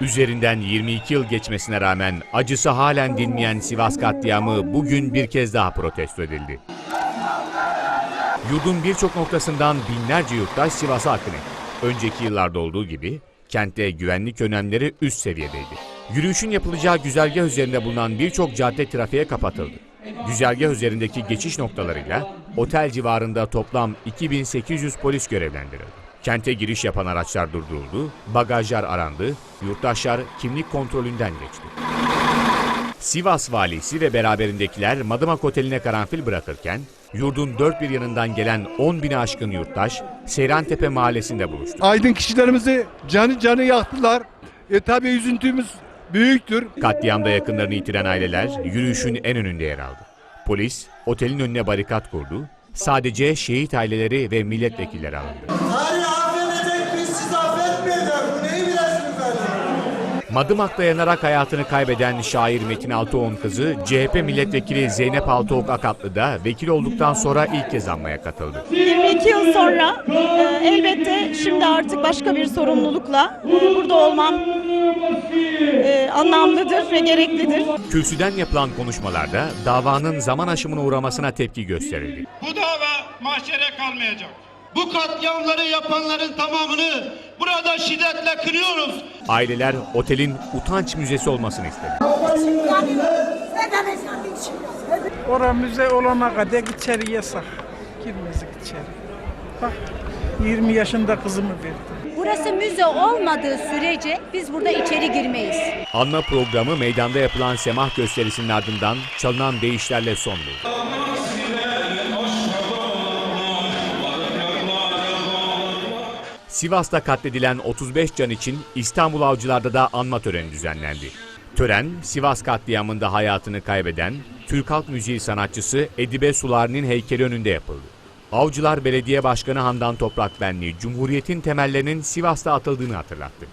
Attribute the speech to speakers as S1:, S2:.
S1: Üzerinden 22 yıl geçmesine rağmen acısı halen dinmeyen Sivas katliamı bugün bir kez daha protesto edildi. Yurdun birçok noktasından binlerce yurttaş Sivas'a akın etti. Önceki yıllarda olduğu gibi kentte güvenlik önlemleri üst seviyedeydi. Yürüyüşün yapılacağı güzergah üzerinde bulunan birçok cadde trafiğe kapatıldı. Güzergah üzerindeki geçiş noktalarıyla otel civarında toplam 2800 polis görevlendirildi. Kente giriş yapan araçlar durduruldu, bagajlar arandı, yurttaşlar kimlik kontrolünden geçti. Sivas valisi ve beraberindekiler Madımak Oteli'ne karanfil bırakırken, yurdun dört bir yanından gelen 10 bini aşkın yurttaş Seyrantepe mahallesinde buluştu.
S2: Aydın kişilerimizi canı canı yaktılar. E tabi üzüntümüz büyüktür.
S1: Katliamda yakınlarını yitiren aileler yürüyüşün en önünde yer aldı. Polis otelin önüne barikat kurdu. Sadece şehit aileleri ve milletvekilleri alındı.
S3: Tarih efendim?
S1: Madımak'ta yanarak hayatını kaybeden şair Metin Altıoğlu'nun kızı CHP milletvekili Zeynep Altıok Akatlı da vekil olduktan sonra ilk kez anmaya katıldı.
S4: 22 yıl sonra e, elbette şimdi artık başka bir sorumlulukla e, burada olmam e, anlamlıdır ve gereklidir.
S1: Kürsüden yapılan konuşmalarda davanın zaman aşımına uğramasına tepki gösterildi.
S5: Bu dava mahşere kalmayacak. Bu katliamları yapanların tamamını burada şiddetle kınıyoruz.
S1: Aileler otelin utanç müzesi olmasını istedi.
S6: Ora müze olana kadar içeri yasak. Girmezdik içeri. Bak 20 yaşında kızımı verdim.
S7: Burası müze olmadığı sürece biz burada içeri girmeyiz.
S1: Anma programı meydanda yapılan semah gösterisinin ardından çalınan deyişlerle son buldu. Sivas'ta katledilen 35 can için İstanbul Avcılar'da da anma töreni düzenlendi. Tören, Sivas katliamında hayatını kaybeden Türk Halk Müziği sanatçısı Edibe Sular'ın heykeli önünde yapıldı. Avcılar Belediye Başkanı Handan Toprak Benli, Cumhuriyet'in temellerinin Sivas'ta atıldığını hatırlattı.